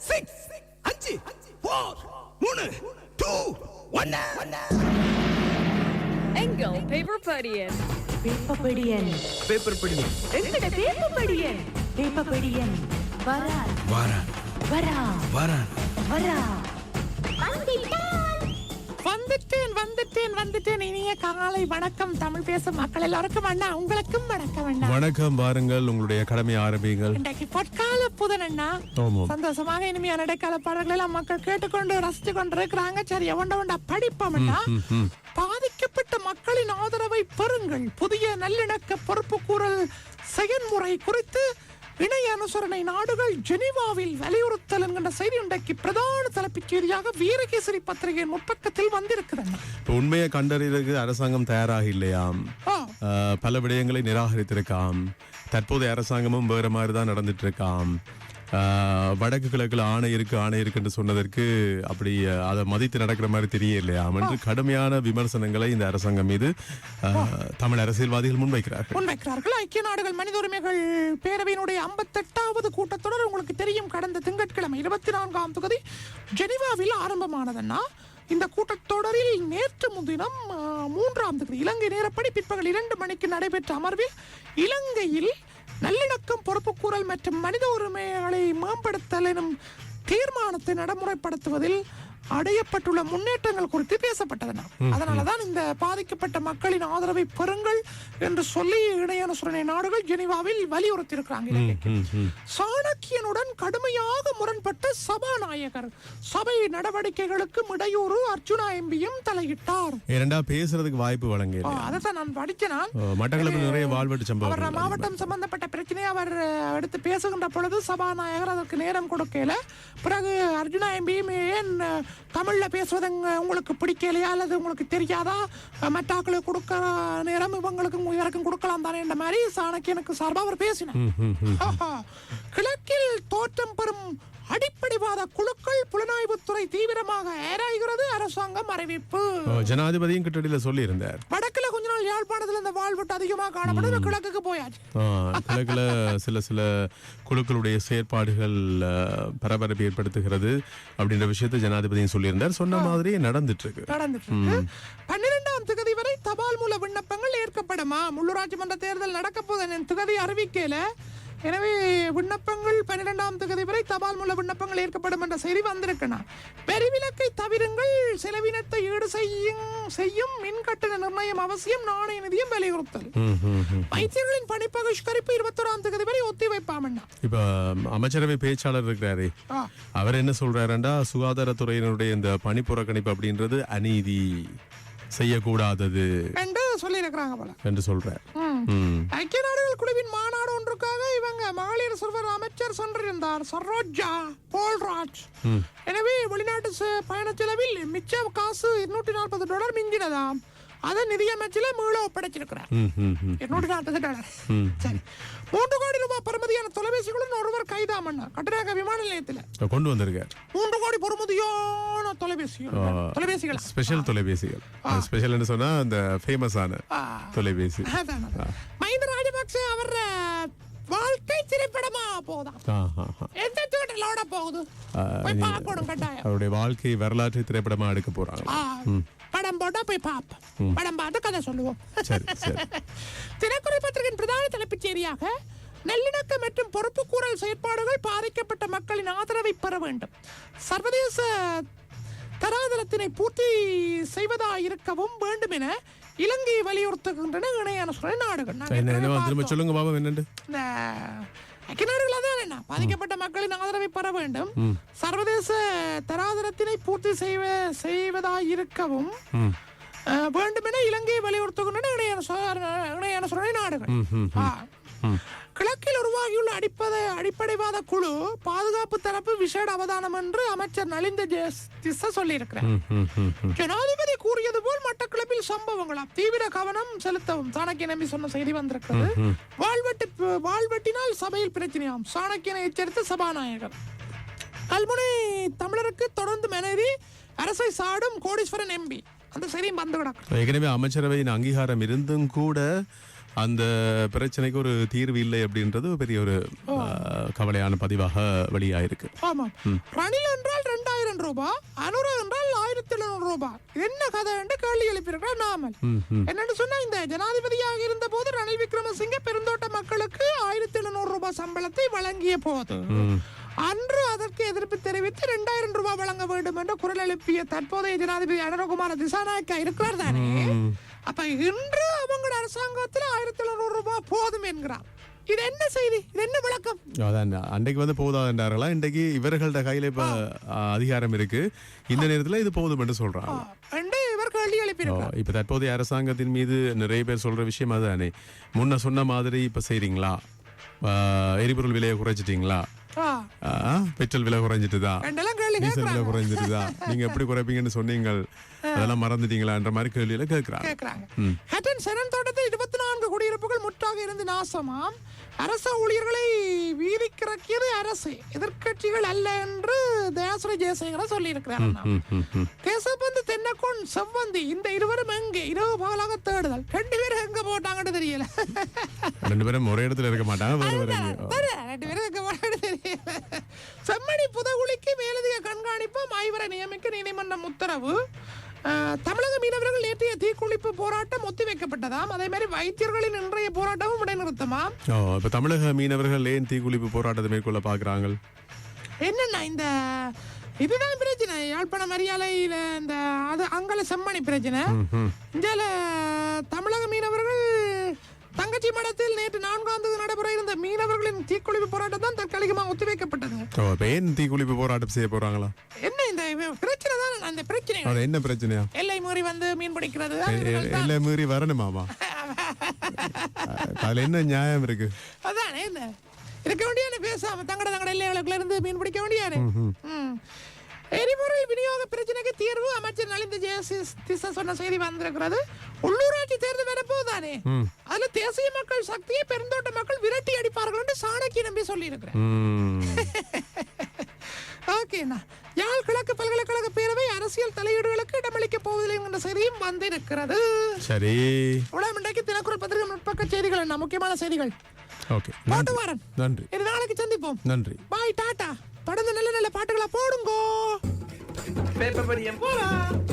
Six அஞ்சு four மூணு two ஒன்னு எங்கள் பேப்பர் படியன் பேப்பப்படியன் பேப்பர் படி எங்கட பேப்பப்படியன் பேப்பப்படியன் வரா வாரான் வரா வாரான் வரா வந்துட்டேன் வந்துட்டேன் வந்துட்டேன். இனிய காலை வணக்கம். தமிழ் பேசும் மக்கள் எல்லாருக்கும் அண்ணா உங்களுக்கும் வணக்கம் அண்ணா. வணக்கம் வாருங்கள். உங்களுடைய கடமை ஆரம்பிங்கள் இன்றைக்கு பொற்கால புதன் அண்ணா. சந்தோஷமாக இனிமையான இடைக்கால பாடல்கள் எல்லாம் மக்கள் கேட்டுக்கொண்டு ரசித்து கொண்டு இருக்கிறாங்க சரி ஒண்டா படிப்போம் அண்ணா. பாதிக்கப்பட்ட மக்களின் ஆதரவை பெறுங்கள். புதிய நல்லிணக்க பொறுப்பு கூறல் செயல்முறை குறித்து இணைய அனுசரணை நாடுகள் ஜெனீவாவில் வலியுறுத்தல் என்கின்ற செய்தி இன்றைக்கு பிரதான தலைப்புச் செய்தியாக வீரகேசரி பத்திரிகையின் முற்பக்கத்தில் இப்ப உண்மையை கண்டறியறதுக்கு அரசாங்கம் தயாராக இல்லையாம் பல விடயங்களை நிராகரித்திருக்காம். தற்போதைய அரசாங்கமும் வேற மாதிரி தான் நடந்துட்டு இருக்காம் வடக்கு கிழக்குல ஆணை இருக்கு ஆணை இருக்குன்னு சொன்னதற்கு அப்படி அதை மதித்து நடக்கிற மாதிரி தெரியலையாம் என்று கடுமையான விமர்சனங்களை இந்த அரசாங்கம் மீது தமிழ் அரசியல்வாதிகள் முன்வைக்கிறார்கள். முன்வைக்கிறார்கள். ஐக்கிய நாடுகள் மனித உரிமைகள் பேரவையினுடைய ஐம்பத்தெட்டாவது கூட்டத்தொடர் உங்களுக்கு தெரியும். கடந்த திங்கட்கிழமை இருபத்தி நான்காம் தொகுதி ஜெனிவாவில் ஆரம்பமானதுன்னா இந்த கூட்டத்தொடரில் நேற்று முன்தினம் மூன்றாம் தேதி இலங்கை நேரப்படி பிற்பகல் இரண்டு மணிக்கு நடைபெற்ற அமர்வில் இலங்கையில் நல்லிணக்கம் பொறுப்புக்கூறல் மற்றும் மனித உரிமைகளை மேம்படுத்தல் எனும் தீர்மானத்தை நடைமுறைப்படுத்துவதில் அடையப்பட்டுள்ள முன்னேற்றங்கள் குறித்து பேசப்பட்டதுனா அதனாலதான் இந்த பாதிக்கப்பட்ட மக்களின் ஆதரவை பெறுங்கள் என்று சொல்லி இணையனுசரணை நாடுகள் ஜெனீவாவில் வலியுறுத்தி இருக்கிறாங்க சாணக்கியனுடன் கடுமையாக முரண்பட்ட சபாநாயகர். சபை நடவடிக்கைகளுக்கு இடையூறு அர்ஜுனா எம்பியும் தலையிட்டார். இரண்டா பேசுறதுக்கு வாய்ப்பு வழங்க ஆ, அதைத்தான் நான் படிச்சேன் நான். மட்டக்களப்பு நிறைய வாழ்வெட்டு சம்பவங்கள் மாவட்டம் சம்பந்தப்பட்ட பிரச்சனையை அவர் எடுத்து பேசுகின்ற பொழுது சபாநாயகர் அதற்கு நேரம் கொடுக்கல. பிறகு அர்ஜுனா எம்பியும் ஏன் தமிழ்ல பேசுவது உங்க- உங்களுக்கு பிடிக்கலையா அல்லது உங்களுக்கு தெரியாதா? மற்றாக்களுக்கு கொடுக்க நேரம் இவங்களுக்கும் இவருக்கும் கொடுக்கலாம் தானே? என்ற மாதிரி சாணக்கியனுக்கு சார்பா அவர் பேசினார். கிழக்கில் தோற்றம் பெறும் அடிப்படைவாத குழுக்கள் புலனாய்வுத்துறை தீவிரமாக ஆராய்கிறது அரசாங்கம் அறிவிப்பு. ஜனாதிபதியும் கிட்டடியில சொல்லி இருந்தார் வடக்குல கொஞ்ச நாள் யாழ்ப்பாணத்துல இந்த வாழ்வெட்டு அதிகமாக காணப்படும் கிழக்குக்கு போயாச்சு. கிழக்குல சில சில குழுக்களுடைய செயற்பாடுகள் பரபரப்பை ஏற்படுத்துகிறது அப்படின்ற விஷயத்தை ஜனாதிபதியும் சொல்லியிருந்தார். சொன்ன மாதிரியே நடந்துட்டு இருக்கு நடந்துட்டு பன்னிரெண்டாம் திகதி வரை தபால் மூல விண்ணப்பங்கள் ஏற்கப்படுமா? உள்ளூராட்சி மன்ற தேர்தல் நடக்க போது திகதி அறிவிக்கல எனவே விண்ணப்பங்கள் பன்னிரெண்டாம் திகதி வரை தபால் மூல விண்ணப்பங்கள் ஏற்கப்படும் என்ற செய்தி வந்திருக்கணும் பெருவிலக்கை தவிருங்கள் செலவினத்தை ஈடு செய்யும் செய்யும் மின் கட்டண நிர்ணயம் அவசியம் நாணய நிதியம் வலியுறுத்தல். வைத்தியர்களின் பணி பகிஷ்கரிப்பு இருபத்தோராம் தேதி வரை ஒத்தி வைப்பாமண்ணா இப்ப அமைச்சரவை பேச்சாளர் இருக்கிறாரு. அவர் என்ன சொல்றாருண்டா சுகாதாரத்துறையினுடைய இந்த பணி புறக்கணிப்பு அப்படின்றது அநீதி செய்யக்கூடாதது. சொல்லியிருக்கிறாங்க போல. என்று. ம். ஐக்கிய நாடுகள் குழுவின் மாநாடு ஒன்றுக்காக இவங்க மகளிர் சிறுவர் அமைச்சர் சென்றிருந்தார். சரோஜா போல்ராஜ். எனவே வெளிநாட்டு பயணச் செலவில் மிச்ச காசு இருநூற்றி நாற்பது டாலர் மிஞ்சினதாம். அதை நிதியமைச்சில மீள ஒப்படைச்சிருக்கிறார். இருநூற்றி நாற்பது டாலர் சரி. மூன்று கோடி ரூபாய் பெறுமதியான தொலைபேசிகளுடன் ஒருவர் கைதாமண்ணா கட்டுநாயக்க விமான நிலையத்தில். கொண்டு வந்திருக்கார். மூன்று கோடி பெறுமதியான தொலைபேசிகள். தொலைபேசிகள்? ஸ்பெஷல் தொலைபேசிகள். ஸ்பெஷல்னு சொன்னா அந்த ஃபேமஸான தொலைபேசி. மஹிந்த ராஜபக்ச அவர் வாழ்க்கை திரைப்படமா ஆ. எந்த தியேட்டர்லோட போகுது? பார்க்கணும் கட்டாயம். அவருடைய வாழ்க்கை வரலாற்று திரைப்படமா எடுக்க போறாங்க. படம் போட்டா போய் பார்ப்போம். படம் பார்த்து கதை சொல்லுவோம். சரி சரி. தினக்குறை பத்திரிகையின் பிரதான தலைப்புச் செய்தியாக நல்லிணக்க மற்றும் பொறுப்புக்கூறல் செயற்பாடுகள் பாதிக்கப்பட்ட மக்களின் ஆதரவை பெற வேண்டும். சர்வதேச தராதரத்தினை பூர்த்தி செய்வதாயிருக்கவும் வேண்டும் என இலங்கையை வலியுறுத்துகின்றன இணையான சுழல் நாடுகள். சொல்லுங்க பாபா என்னண்டு? பாதிக்கப்பட்ட மக்களின் ஆதரவை பெற வேண்டும். சர்வதேச தராதரத்தினை பூர்த்தி செய்வ செய்வதாயிருக்கவும் ம். அஹ், வேண்டுமென இலங்கையை வலியுறுத்துகின்றன. இணையான சு- இணையான சுழலை நாடுகள். கிழக்கில் உருவாகியுள்ள அடிப்படை அடிப்படைவாத குழு பாதுகாப்பு தரப்பு விசேட அவதானம் என்று அமைச்சர் நலிந்த ஜெயதிச சொல்லியிருக்கிறார். ஜனாதிபதி கூறியது போல் மட்டக்களப்பில் சம்பவங்களாம் தீவிர கவனம் செலுத்தவும். சாணக்கிய நம்பி சொன்ன செய்தி வந்திருக்கிறது. வாழ்வெட்டு வாழ்வெட்டினால் சபையில் பிரச்சனையாம். சாணக்கியனை எச்சரித்த சபாநாயகர். கல்முனை தமிழருக்கு தொடர்ந்து மனைவி அரசை சாடும் கோடீஸ்வரன் எம்பி. அந்த செய்தியும் வந்து ஏற்கனவே அமைச்சரவையின் அங்கீகாரம் இருந்தும் கூட அந்த பிரச்சனைக்கு ஒரு தீர்வு இல்லை அப்படின்றது பெரிய ஒரு கவலையான பதிவாக வெளியாயிருக்கு. ஆமாம் ரணில் என்றால் ரெண்டாயிரம் ரூபாய் அனுரா என்றால் ஆயிரத்தி எழுநூறு ரூபாய். என்ன கதை என்று கேள்வி எழுப்பியிருக்கிறார் நாமல். என்னன்னு சொன்னா இந்த ஜனாதிபதியாக இருந்த போது ரணில் விக்ரமசிங்க பெருந்தோட்ட மக்களுக்கு ஆயிரத்தி எழுநூறு ரூபாய் சம்பளத்தை வழங்கிய போது. அன்று அதற்கு எதிர்ப்பு தெரிவித்து இரண்டாயிரம் ரூபாய் வழங்க வேண்டும் என்று குரல் எழுப்பிய தற்போதைய ஜனாதிபதி அனுரகுமார திசாநாயக்கா இருக்கிறார் தானே? அப்ப இன்று அவங்களோட அரசாங்கத்தில் ஆயிரத்தி எழுநூறு ரூபாய் போதும் என்கிறார். இது என்ன செய்தி? இது என்ன விளக்கம்? அதான் அன்றைக்கு வந்து போதாதுன்றார்களா? இன்றைக்கு இவர்கள்ட்ட கையில இப்ப அதிகாரம் இருக்கு. இந்த நேரத்துல இது போதும் என்று சொல்றாங்க. இப்ப தற்போதைய அரசாங்கத்தின் மீது நிறைய பேர் சொல்ற விஷயம் அதுதானே. முன்ன சொன்ன மாதிரி இப்ப செய்றீங்களா? எரிபொருள் விலையை குறைச்சிட்டீங்களா? பெட்ரோல் விலை குறைஞ்சிட்டுதா? டீசல் விலை குறைஞ்சிட்டுதா? நீங்க எப்படி குறைப்பீங்கன்னு சொன்னீங்க அதெல்லாம் மறந்துட்டீங்களான்ற மாதிரி கேள்வியில கேட்கறாங்க. ஹட்டன் செனன் தோட்டத்தில் இருபத்தி நான்கு குடியிருப்புகள் முற்றாக இருந்து நாசமாம். அரச ஊழியர்களை வீதிக்கிறக்கியது அரசு. எதிர்க்கட்சிகள் அல்ல என்று தயாசுர ஜெயசேகர சொல்லி இருக்கிறார் ம், ம், ம். கேசப்பந்து தென்னக்கோன் செவ்வந்தி இந்த இருவரும் எங்கே? இரவு பகலாக தேடுதல். ரெண்டு பேரும் எங்க போட்டாங்கன்னு தெரியல. ரெண்டு பேரும் ஒரே இடத்துல இருக்க மாட்டாங்க ரெண்டு பேரும் எங்க போட்டாங்கன்னு தெரியல. செம்மணி புதகுலிக்கு மேலதிக கண்காணிப்பும் ஐவரை நியமிக்க நீதிமன்றம் உத்தரவு. தமிழக மீனவர்கள் நேற்றைய தீக்குளிப்பு போராட்டம் ஒத்திவைக்கப்பட்டதாம். அதே மாதிரி வைத்தியர்களின் இன்றைய போராட்டமும் இடைநிறுத்தமாம். இப்ப தமிழக மீனவர்கள் ஏன் தீக்குளிப்பு போராட்டத்தை மேற்கொள்ள பாக்குறாங்க என்னன்னா இந்த இதுதான் பிரச்சனை. யாழ்ப்பாணம் மரியாதையில இந்த அது அங்கல செம்மணி பிரச்சனை. இந்தியால தமிழக மீனவர்கள் தங்கச்சி மடத்தில் நேற்று நான்காம் தேதி நடைபெற இருந்த மீனவர்களின் தீக்குளிப்பு போராட்டம் தான் தற்காலிகமாக ஒத்திவைக்கப்பட்டது. ஏன் தீக்குளிப்பு போராட்டம் செய்ய போறாங்களா? என்ன இந்த பிரச்சனை தான் அந்த பிரச்சனை. என்ன பிரச்சனையா? எல்லை மீறி வந்து மீன் பிடிக்கிறது எ- எ- எல்லாம் மீறி வரணுமாமா? அதுல என்ன நியாயம் இருக்கு? அதானே என்ன? இருக்க வேண்டியானே பேசாம தங்கட தங்கட எல்லைகளுக்குள்ள இருந்து மீன் பிடிக்க வேண்டியானே. எரிபொருள் விநியோக பிரச்சனைக்கு தீர்வு அமைச்சர் நலிந்த ஜெயசிச சொன்ன செய்தி வந்திருக்கிறது. உள்ளூராட்சி தேர்தல் வரப்போதானே அதுல தேசிய மக்கள் சக்தியை பெருந்தோட்ட மக்கள் விரட்டி அடிப்பார்கள் என்று சாணக்கிய நம்பி சொல்லி இருக்கிறேன் ம். ஓகேண்ணா யாழ் கிழக்கு பல்கலைக்கழக பேரவை அரசியல் தலையீடுகளுக்கு இடமளிக்க போவதில்லை என்கிற செய்தியும் வந்திருக்கிறது. சரி. உடம்பு இன்றைக்கு தினக்குரல் பத்திரிகை முற்பக்க செய்திகள் என்ன? முக்கியமான செய்திகள். ஓகே பாட்டு நன்றி. வாரன். நன்றி. இரு நாளைக்கு சந்திப்போம். நன்றி. பாய் டாடா. தொடர்ந்து நல்ல நல்ல பாட்டுகளா போடுங்கோ. பேப்பர் படியம் போலாம்.